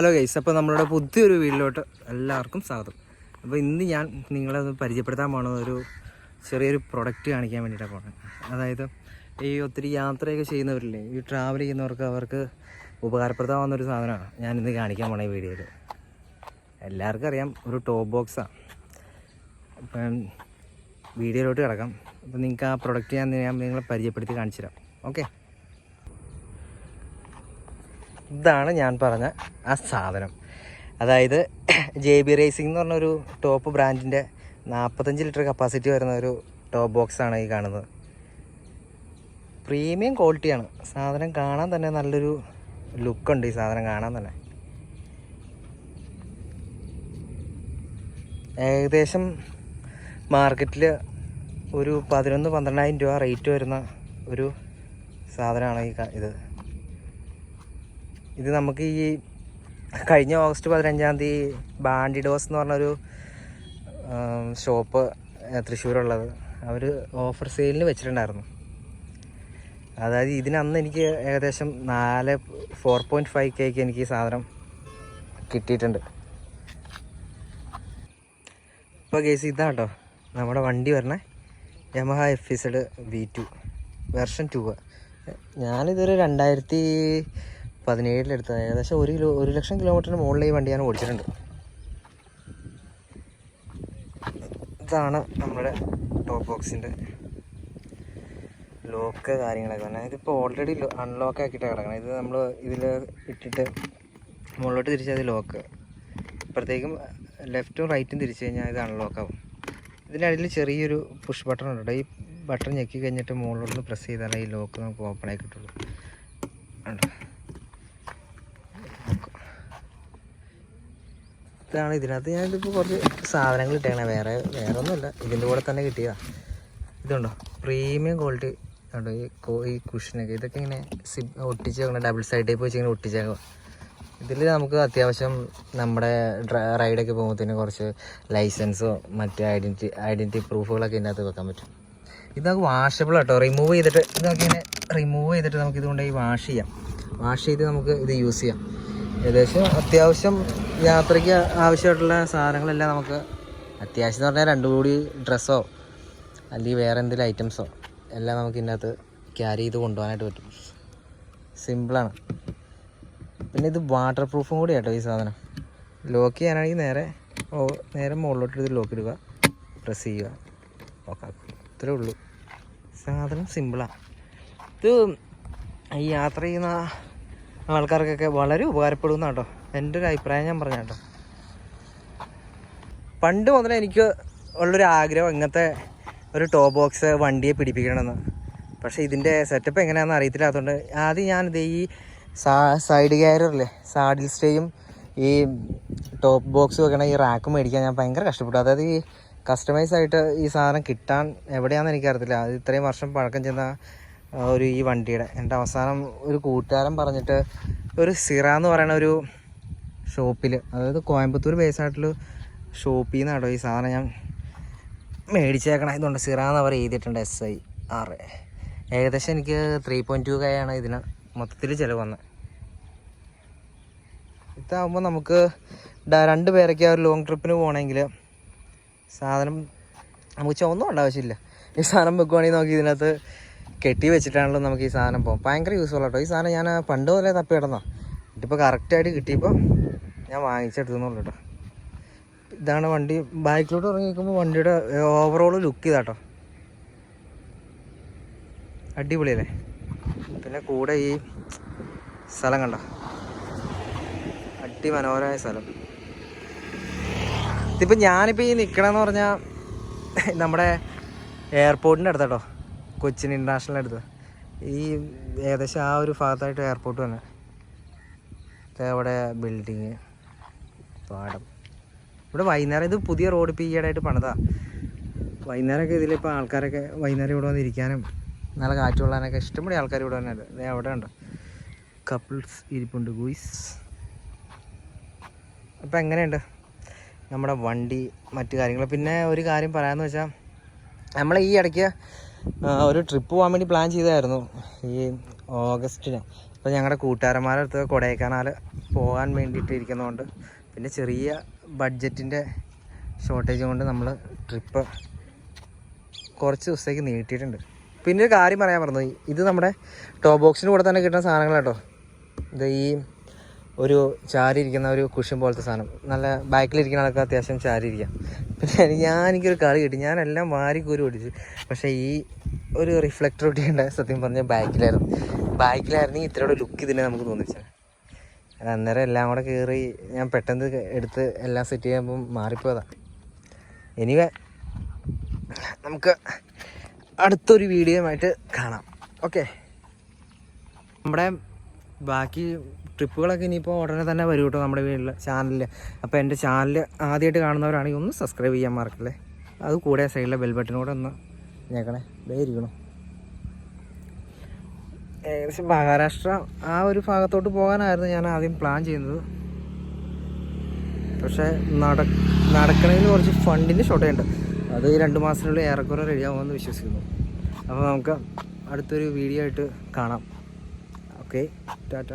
Hello guys അപ്പോൾ നമ്മളുടെ പുതിയൊരു വീട്ടിലോട്ട് എല്ലാവർക്കും സ്വാഗതം. അപ്പോൾ ഇന്ന് ഞാൻ നിങ്ങളെ ഒന്ന് പരിചയപ്പെടുത്താൻ പോകുന്നത് ഒരു ചെറിയൊരു പ്രൊഡക്റ്റ് കാണിക്കാൻ വേണ്ടിയിട്ടാണ് പോണത് അതായത് ഈ ഒത്തിരി യാത്രയൊക്കെ ചെയ്യുന്നവരില്ലേ ഈ ട്രാവൽ ചെയ്യുന്നവർക്ക് അവർക്ക് ഉപകാരപ്രദമാകുന്ന ഒരു സാധനമാണ് ഞാൻ ഇന്ന് കാണിക്കാൻ പോണ ഈ വീഡിയോയിൽ. എല്ലാവർക്കും അറിയാം ഒരു ടോപ്പ് ബോക്സാണ് അപ്പം വീഡിയോയിലോട്ട് കിടക്കാം. അപ്പോൾ നിങ്ങൾക്ക് ആ പ്രൊഡക്റ്റ് ഞാൻ ഞാൻ നിങ്ങളെ പരിചയപ്പെടുത്തി കാണിച്ചു തരാം. ഓക്കെ ഇതാണ് ഞാൻ പറഞ്ഞ ആ സാധനം. അതായത് ജെ ബി റേസിംഗ് എന്ന് പറഞ്ഞൊരു ടോപ്പ് ബ്രാൻഡിന്റെ നാൽപ്പത്തഞ്ച് ലിറ്റർ കപ്പാസിറ്റി വരുന്ന ഒരു ടോപ്പ് ബോക്സാണ് ഈ കാണുന്നത്. പ്രീമിയം ക്വാളിറ്റിയാണ് സാധനം കാണാൻ തന്നെ നല്ലൊരു ലുക്കുണ്ട് ഈ സാധനം കാണാൻ തന്നെ. ഏകദേശം മാർക്കറ്റിൽ ഒരു പതിനൊന്ന് പന്ത്രണ്ടായിരം രൂപ റേറ്റ് വരുന്ന ഒരു സാധനമാണ് ഈ ഇത്. ഇത് നമുക്ക് ഈ കഴിഞ്ഞ ഓഗസ്റ്റ് പതിനഞ്ചാം തീയതി ബാൻഡിഡോസ് എന്ന് പറഞ്ഞൊരു ഷോപ്പ് തൃശ്ശൂരുള്ളത്. അവർ ഓഫർ സെയിലിന് വെച്ചിട്ടുണ്ടായിരുന്നു. അതായത് ഇതിനന്ന് എനിക്ക് ഏകദേശം നാല് ഫോർ പോയിന്റ് ഫൈവ് കേക്ക് എനിക്ക് ഈ സാധനം കിട്ടിയിട്ടുണ്ട്. ഇപ്പോൾ കേസ് ഇതാട്ടോ നമ്മുടെ വണ്ടി വരണേ. Yamaha F Z V two version two ഞാനിതൊരു രണ്ടായിരത്തി പതിനേഴിലെടുത്തത്. ഏകദേശം ഒരു കിലോ ഒരു ലക്ഷം കിലോമീറ്ററിന് മുകളിൽ ഈ വണ്ടി ഞാൻ ഓടിച്ചിട്ടുണ്ട്. ഇതാണ് നമ്മുടെ ടോപ്പ് ബോക്സിന്റെ ലോക്ക് കാര്യങ്ങളൊക്കെ തന്നെ. ഇതിപ്പോൾ ഓൾറെഡി അൺലോക്ക് ആക്കിയിട്ട് കിടക്കണം. ഇത് നമ്മൾ ഇതിൽ ഇട്ടിട്ട് മുകളിലോട്ട് തിരിച്ചാൽ ഇത് ലോക്ക് ഇപ്പോഴത്തേക്കും ലെഫ്റ്റും റൈറ്റും തിരിച്ചു കഴിഞ്ഞാൽ ഇത് അൺലോക്ക് ആവും. ഇതിന്റെ അടിയിൽ ചെറിയൊരു പുഷ് ബട്ടൺ ഉണ്ട് ഈ ബട്ടൺ ഞെക്കി കഴിഞ്ഞിട്ട് മുകളിലോട്ട് പ്രസ് ചെയ്താലേ ഈ ലോക്ക് നമുക്ക് ഓപ്പൺ ആയി കിട്ടുള്ളൂ. ഉണ്ടോ ഇതാണ് ഇതിനകത്ത് ഞാനിതിപ്പോൾ കുറച്ച് സാധനങ്ങൾ ഇട്ടേക്കണേ. വേറെ വേറെ ഒന്നുമില്ല ഇതിന്റെ കൂടെ തന്നെ കിട്ടിയതാ. ഇതുണ്ടോ? പ്രീമിയം ക്വാളിറ്റി ഉണ്ടോ ഈ കോ- ഈ കുഷനൊക്കെ ഇതൊക്കെ ഇങ്ങനെ സിബ് ഒട്ടിച്ചേക്കണം ഡബിൾ സൈഡ് ടൈപ്പ് വെച്ച് ഇങ്ങനെ ഇതിൽ നമുക്ക് അത്യാവശ്യം നമ്മുടെ റൈഡൊക്കെ പോകുമ്പോഴത്തേന് കുറച്ച് ലൈസൻസോ മറ്റ് ഐഡന്റി ഐഡന്റി പ്രൂഫുകളൊക്കെ ഇതിനകത്ത് വെക്കാൻ പറ്റും. ഇത് നമുക്ക് വാഷബിൾ ആട്ടോ. റിമൂവ് ചെയ്തിട്ട് ഇതൊക്കെ ഇങ്ങനെ റിമൂവ് ചെയ്തിട്ട് നമുക്ക് ഇതുകൊണ്ട് ഈ വാഷ് ചെയ്യാം. വാഷ് ചെയ്ത് നമുക്ക് ഇത് യൂസ് ചെയ്യാം. ഏകദേശം അത്യാവശ്യം യാത്രയ്ക്ക് ആവശ്യമായിട്ടുള്ള സാധനങ്ങളെല്ലാം നമുക്ക് അത്യാവശ്യം എന്ന് പറഞ്ഞാൽ രണ്ടു കൂടി ഡ്രസ്സോ അല്ലെങ്കിൽ വേറെ എന്തെങ്കിലും ഐറ്റംസോ എല്ലാം നമുക്ക് ഇതിനകത്ത് ക്യാരി ചെയ്ത് കൊണ്ടുപോകാനായിട്ട് പറ്റും. സിമ്പിളാണ് പിന്നെ ഇത് വാട്ടർ പ്രൂഫും കൂടി കേട്ടോ ഈ സാധനം. ലോക്ക് ചെയ്യാനാണെങ്കിൽ നേരെ നേരെ മുകളിലോട്ട് ഇത് ലോക്ക് ഇടുക. പ്രസ് ചെയ്യുക. ഓക്കാക്കും ഇത്രേ ഉള്ളൂ. സാധനം സിമ്പിളാണ് ഇത് യാത്ര ചെയ്യുന്ന ആൾക്കാർക്കൊക്കെ വളരെ ഉപകാരപ്പെടും കേട്ടോ എന്റെ ഒരു അഭിപ്രായം ഞാൻ പറഞ്ഞ കേട്ടോ. പണ്ട് മുതലേ എനിക്ക് ഉള്ളൊരു ആഗ്രഹം ഇങ്ങനത്തെ ഒരു ടോപ്പ് ബോക്സ് വണ്ടിയെ പിടിപ്പിക്കണമെന്ന്. പക്ഷേ ഇതിന്റെ സെറ്റപ്പ് എങ്ങനെയാണെന്ന് അറിയത്തില്ലാത്തതുകൊണ്ട് ആദ്യം ഞാനിത് ഈ സൈഡ് ഗിയറില്ലേ സാഡിൽ സ്റ്റേയും ഈ ടോപ്പ് ബോക്സ് വെക്കണ ഈ റാക്ക് മേടിക്കാൻ ഞാൻ ഭയങ്കര കഷ്ടപ്പെട്ടു. അതായത് ഈ കസ്റ്റമൈസ് ആയിട്ട് ഈ സാധനം കിട്ടാൻ എവിടെയാണെന്ന് എനിക്കറിയത്തില്ല. അത് ഇത്രയും വർഷം പഴക്കം ചെന്ന ഒരു ഈ വണ്ടിയുടെ. എന്റെ അവസാനം ഒരു കൂട്ടുകാരൻ പറഞ്ഞിട്ട് ഒരു സിറ എന്ന് പറയുന്ന ഒരു ഷോപ്പിൽ അതായത് കോയമ്പത്തൂർ ബേസ് ആയിട്ടുള്ള ഷോപ്പിൽ നിന്നാണോ ഈ സാധനം ഞാൻ മേടിച്ചേക്കണം. ഇതുണ്ട് സിറ എന്ന് അവർ എഴുതിയിട്ടുണ്ട് എസ് ഐ ആർ ഏകദേശം എനിക്ക് ത്രീ പോയിന്റ് ടു കെ ആണ് ഇതിന് മൊത്തത്തിൽ ചിലവ് വന്നത് ഇതാകുമ്പോൾ നമുക്ക് രണ്ട് പേരൊക്കെ ആ ഒരു ലോങ് ട്രിപ്പിന് പോകണമെങ്കിൽ സാധനം നമുക്ക് ചുവന്നും ഉണ്ടാവശ്യമില്ല. ഈ സാധനം വെക്കുവാണെങ്കിൽ നോക്കി ഇതിനകത്ത് കെട്ടി വെച്ചിട്ടാണല്ലോ നമുക്ക് ഈ സാധനം പോകും. ഭയങ്കര യൂസ്ഫുൾ ആട്ടോ. ഈ സാധനം ഞാൻ പണ്ട് പോലെ തപ്പി കിടന്നാ ഇതിപ്പോൾ കറക്റ്റായിട്ട് കിട്ടിയപ്പോൾ ഞാൻ വാങ്ങിച്ചെടുത്തുന്നുള്ളൂ കേട്ടോ ഇതാണ് വണ്ടി. ബാക്കിലോട്ട് ഇറങ്ങി നിൽക്കുമ്പോൾ വണ്ടിയുടെ ഓവറോൾ ലുക്ക് ഇതാട്ടോ. അടിപൊളിയല്ലേ? പിന്നെ കൂടെ ഈ സ്ഥലം കണ്ട? അടിമനോഹരമായ സ്ഥലം. ഇതിപ്പോൾ ഞാനിപ്പോൾ ഈ നിൽക്കണമെന്ന് പറഞ്ഞാൽ നമ്മുടെ എയർപോർട്ടിന്റെ അടുത്താട്ടോ. കൊച്ചിൻ ഇന്റർനാഷണൽ അടുത്ത്. ഈ ഏകദേശം ആ ഒരു ഭാഗത്തായിട്ട് എയർപോർട്ട് തന്നെ അവിടെ ബിൽഡിങ് പാടം. ഇവിടെ വൈകുന്നേരം ഇത് പുതിയ റോഡ് ഇപ്പോൾ ഈയിടെയായിട്ട് പണിതാ. വൈകുന്നേരമൊക്കെ ഇതിലിപ്പോൾ ആൾക്കാരൊക്കെ വൈകുന്നേരം ഇവിടെ വന്നിരിക്കാനും നല്ല കാറ്റ് കൊള്ളാനൊക്കെ ഇഷ്ടംപോലെ ആൾക്കാർ ഇവിടെ തന്നെ ഉണ്ട് അവിടെ ഉണ്ട് കപ്പിൾസ് ഇരിപ്പുണ്ട് ഗൂയിസ് അപ്പോൾ എങ്ങനെയുണ്ട്? നമ്മുടെ വണ്ടി മറ്റു കാര്യങ്ങൾ പിന്നെ ഒരു കാര്യം പറയാമെന്ന് വെച്ചാൽ നമ്മൾ ഈ ഇടയ്ക്ക് ഒരു ട്രിപ്പ് പോകാൻ വേണ്ടി പ്ലാൻ ചെയ്തായിരുന്നു ഈ ഓഗസ്റ്റിന്. അപ്പോൾ ഞങ്ങളുടെ കൂട്ടുകാരന്മാരുടെ അടുത്ത് കൊടൈക്കനാൽ പോകാൻ വേണ്ടിയിട്ട് ഇരിക്കുന്നതുകൊണ്ട് പിന്നെ ചെറിയ ബഡ്ജറ്റിന്റെ ഷോർട്ടേജ് കൊണ്ട് നമ്മൾ ട്രിപ്പ് കുറച്ച് ദിവസത്തേക്ക് നീട്ടിയിട്ടുണ്ട്. പിന്നെ ഒരു കാര്യം പറയാൻ മറന്നു ഇത് നമ്മുടെ ടോപ്പ് ബോക്സിന് കൂടെ തന്നെ കിട്ടുന്ന സാധനങ്ങൾ കേട്ടോ ഇത് ഈ ഒരു ചാരി ഇരിക്കുന്ന ഒരു കുഷൻ പോലത്തെ സാധനം. നല്ല ബാക്കിലിരിക്കുന്ന ആൾക്ക് അത്യാവശ്യം ചാരി ഇരിക്കാം ഞാൻ എനിക്കൊരു കളി കിട്ടി. ഞാനെല്ലാം വാരിക്കൂരി കൂരി ഓടിച്ചു. പക്ഷേ ഈ ഒരു റിഫ്ലക്ടർ ഒട്ടിയുണ്ട് സത്യം പറഞ്ഞ ബാക്കിലായിരുന്നു. ബാക്കിലായിരുന്നെങ്കിൽ ഇത്രയുടെ ലുക്ക് ഇതിനെ നമുക്ക് തോന്നിച്ചത്. അന്നേരം എല്ലാം കൂടെ കയറി ഞാൻ പെട്ടെന്ന് എടുത്ത് എല്ലാം സെറ്റ് ചെയ്യുമ്പം മാറിപ്പോയതാണ് എനിവേ നമുക്ക് അടുത്തൊരു വീഡിയോയുമായിട്ട് കാണാം. ഓക്കെ നമ്മുടെ ബാക്കി ട്രിപ്പുകളൊക്കെ ഇനിയിപ്പോൾ ഉടനെ തന്നെ വരും കേട്ടോ നമ്മുടെ വീട്ടിലെ ചാനലിൽ അപ്പോൾ എന്റെ ചാനൽ ആദ്യമായിട്ട് കാണുന്നവരാണെങ്കിൽ ഒന്ന് സബ്സ്ക്രൈബ് ചെയ്യാൻ മറക്കല്ലേ. അത് കൂടെ സൈഡിലെ ബെൽ ബട്ടനും കൂടെ ഒന്ന് ഞേക്കണേ. ഇരിക്കണം. ഏകദേശം മഹാരാഷ്ട്ര ആ ഒരു ഭാഗത്തോട്ട് പോകാനായിരുന്നു ഞാൻ ആദ്യം പ്ലാൻ ചെയ്യുന്നത്. പക്ഷേ നട നടക്കണമെങ്കിൽ കുറച്ച് ഫണ്ടിന്റെ ഷോർട്ടേജ് ഉണ്ട് അത് രണ്ട് മാസത്തിനുള്ളിൽ ഏറെക്കുറെ റെഡിയാകുമെന്ന് വിശ്വസിക്കുന്നു. അപ്പോൾ നമുക്ക് അടുത്തൊരു വീഡിയോ ആയിട്ട് കാണാം. Okay tata.